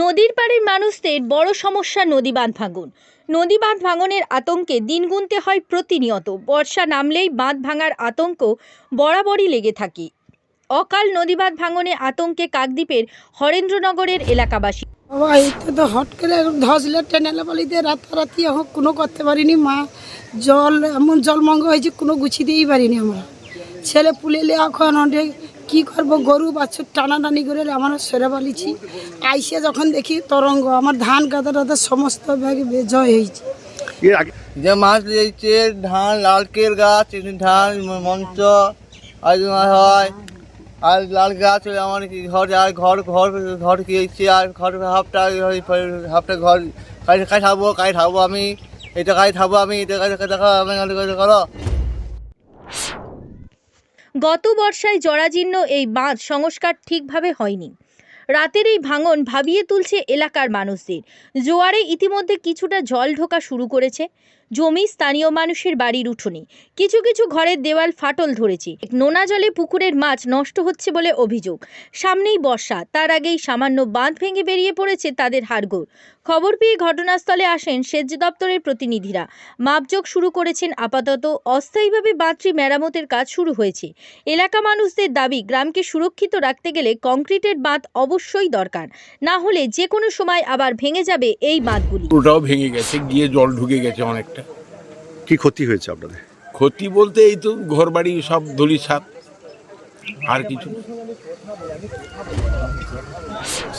নদীর পাড়ের মানুষদের বড় সমস্যা নদী বাঁধ ভাঙন। নদী বাঁধ ভাঙনের আতঙ্কে দিন গুনতে হয় প্রতিনিয়ত। বর্ষা নামলেই বাঁধ ভাঙার আতঙ্ক বরাবরই লেগে থাকে। অকাল নদী বাঁধ ভাঙনে আতঙ্কে কাকদ্বীপের হরেন্দ্রনগরের এলাকাবাসী। এইটা তো হট করে ধসলে টেনেলে বলি দিয়ে রাতারাতি এখন কোনো করতে পারিনি মা। জল, এমন জলমঙ্গ হয়েছে, কোনো গুছিতেই পারিনি আমরা। ছেলে পুলেলে এখন অনেক কী করব গরু বাছুর টানাটানি করে আমার সেরে পালিছি আইসে যখন দেখি তরঙ্গ আমার ধান গাদা টাদা সমস্ত ব্যাগে জয় হয়েছে যে মাছ দিয়েছে ধান লালকের গাছ ধান মঞ্চ আজ হয় আর লাল গাছ আমার কি ঘর আর ঘর ঘর ঘর কিনেছি আর ঘর হাফটা হাফটা ঘর কাজ কাজ খাব কাজ খাব আমি এটা কাজ খাব আমি এটা কাজ দেখা আমি করো গত বর্ষায় জরাজীর্ণ এই বাঁধ সংস্কার ঠিকভাবে হয়নি। রাতের এই ভাঙন ভাবিয়ে তুলছে এলাকার মানুষদের। জোয়ারে ইতিমধ্যে কিছুটা জল ঢোকা শুরু করেছে। জমি স্থানীয় মানুষের বাড়ির উঠোনে। কিছু কিছু ঘরের দেওয়াল ফাটল ধরেছে। নোনা জলে পুকুরের মাছ নষ্ট হচ্ছে বলে অভিযোগ। সামনেই বর্ষা, তার আগেই সামান্য বাঁধ ভেঙে বেরিয়ে পড়েছে তাদের হাড়গোড়। খবর পেয়ে ঘটনাস্থলে আসেন সেচ দপ্তরের প্রতিনিধিরা। মাপযোগ শুরু করেছেন আপাতত অস্থায়ীভাবে বাঁধটি মেরামতের কাজ শুরু হয়েছে। এলাকা মানুষদের দাবি, গ্রামকে সুরক্ষিত রাখতে গেলে কংক্রিটের বাঁধ অবশ্যই দরকার। না হলে যে কোনো সময় আবার ভেঙে যাবে এই বাঁধগুলি। পুরোটাও ভেঙে গেছে, গিয়ে জল ঢুকে গেছে অনেকটা। কি ক্ষতি হয়েছে আপনাদের? ক্ষতি বলতে এই তো ঘর বাড়ি সব ধুলি সাপ আর কিছু।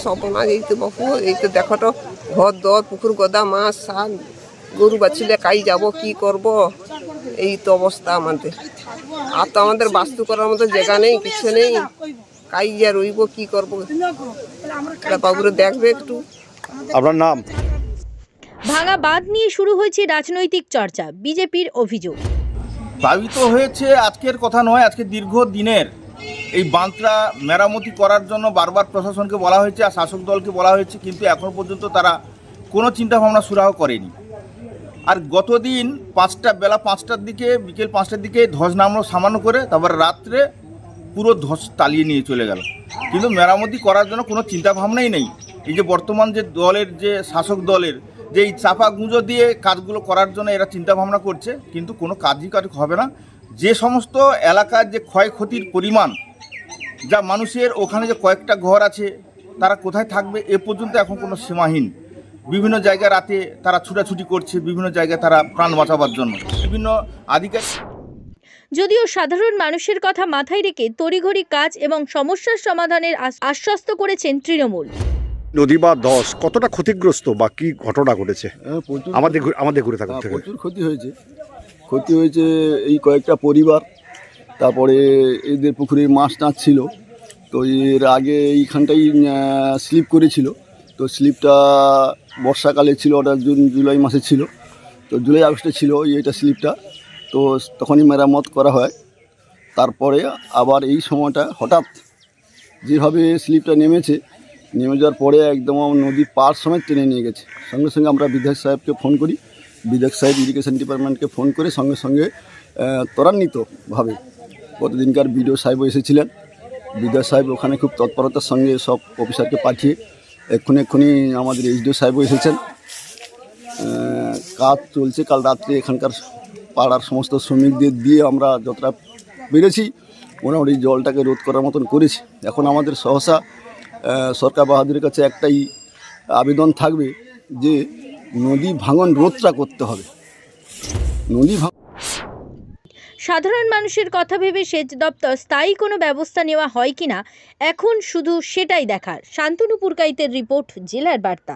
সপনা এই তো বাপু এই তো দেখো তো ঘর দর পুকুর গদা মাছ শাক গরু বাছুলে কাই যাব কি করব? এই তো অবস্থা আমাদের। আর তো আমাদের বাস্তু করার মতো জায়গা নেই কিছু নেই। কাই যা রইব কি করব? বাবুরে দেখবে একটু। আপনার নাম? ভাঙা বাঁধ নিয়ে শুরু হয়েছে রাজনৈতিক চর্চা, বিজেপির অভিযোগ। প্লাবিত হয়েছে আজকের কথা নয়, আজকে দীর্ঘ দিনের এই বাঁধটা মেরামতি করার জন্য বারবার প্রশাসনকে বলা হয়েছে আর শাসক দলকে বলা হয়েছে, কিন্তু এখনও পর্যন্ত তারা কোনো চিন্তাভাবনা সুরাহ করেনি। আর গতদিন পাঁচটা বেলা পাঁচটার দিকে, বিকেল পাঁচটার দিকে ধস নামলো সামান্য করে, তারপর রাত্রে পুরো ধস তালিয়ে নিয়ে চলে গেল। কিন্তু মেরামতি করার জন্য কোনো চিন্তাভাবনাই নেই। এই যে বর্তমান যে দলের যে শাসক দলের যে এই চাপা গুঁজো দিয়ে কাজগুলো করার জন্য এরা চিন্তা ভাবনা করছে, কিন্তু কোনো কাজই কাজ হবে না। যে সমস্ত এলাকার যে ক্ষয়ক্ষতির পরিমাণ, যা মানুষের ওখানে যে কয়েকটা ঘর আছে, তারা কোথায় থাকবে এ পর্যন্ত এখন কোনো সীমাহীন। বিভিন্ন জায়গায় রাতে তারা ছুটাছুটি করছে, বিভিন্ন জায়গায় তারা প্রাণ বাঁচাবার জন্য। বিভিন্ন আধিকারিক যদিও সাধারণ মানুষের কথা মাথায় রেখে তড়িঘড়ি কাজ এবং সমস্যার সমাধানের আশ- আশ্বস্ত করেছেন তৃণমূল। নদী বা দশ কতটা ক্ষতিগ্রস্ত বা কি ঘটনা ঘটেছে? হ্যাঁ, আমাদের ঘুরে- আমাদের ঘুরে থাকুন হ্যাঁ, থেকে প্রচুর ক্ষতি হয়েছে। ক্ষতি হয়েছে এই কয়েকটা পরিবার তারপরে এদের পুকুরে মাছ টাছ ছিল তো এর আগে এইখানটাই স্লিপ করেছিল। তো স্লিপটা বর্ষাকালে ছিল ওটা জুন জুলাই মাসে ছিল। তো জুলাই আগস্টে ছিল এইটা স্লিপটা। তো তখনই মেরামত করা হয়। তারপরে আবার এই সময়টা হঠাৎ যেভাবে স্লিপটা নেমেছে নেমে যাওয়ার পরে একদম নদী পার সময় টেনে নিয়ে গেছে। সঙ্গে সঙ্গে আমরা বিধায়ক সাহেবকে ফোন করি। বিধায়ক সাহেব ইরিগেশন ডিপার্টমেন্টকে ফোন করে সঙ্গে সঙ্গে ত্বরান্বিতভাবে গতদিনকার বিডিও সাহেবও এসেছিলেন। বিধায়ক সাহেব ওখানে খুব তৎপরতার সঙ্গে সব অফিসারকে পাঠিয়ে এক্ষুনি এক্ষুনি আমাদের এইচডিও সাহেবও এসেছেন। কাজ চলছে, কাল রাত্রে এখানকার পাড়ার সমস্ত শ্রমিকদের দিয়ে আমরা যতটা পেরেছি, মোটামুটি জলটাকে রোধ করার মতন করেছি। এখন আমাদের সহসা সরকার বাহাদুরের কাছে একটাই আবেদন থাকবে যে নদী ভাঙন রোধটা করতে হবে। নদী সাধারণ মানুষের কথা ভেবে সেচ দপ্তর স্থায়ী কোনো ব্যবস্থা নেওয়া হয় কিনা, এখন শুধু সেটাই দেখার। শান্তনু পুরকাইতের রিপোর্ট, জেলার বার্তা।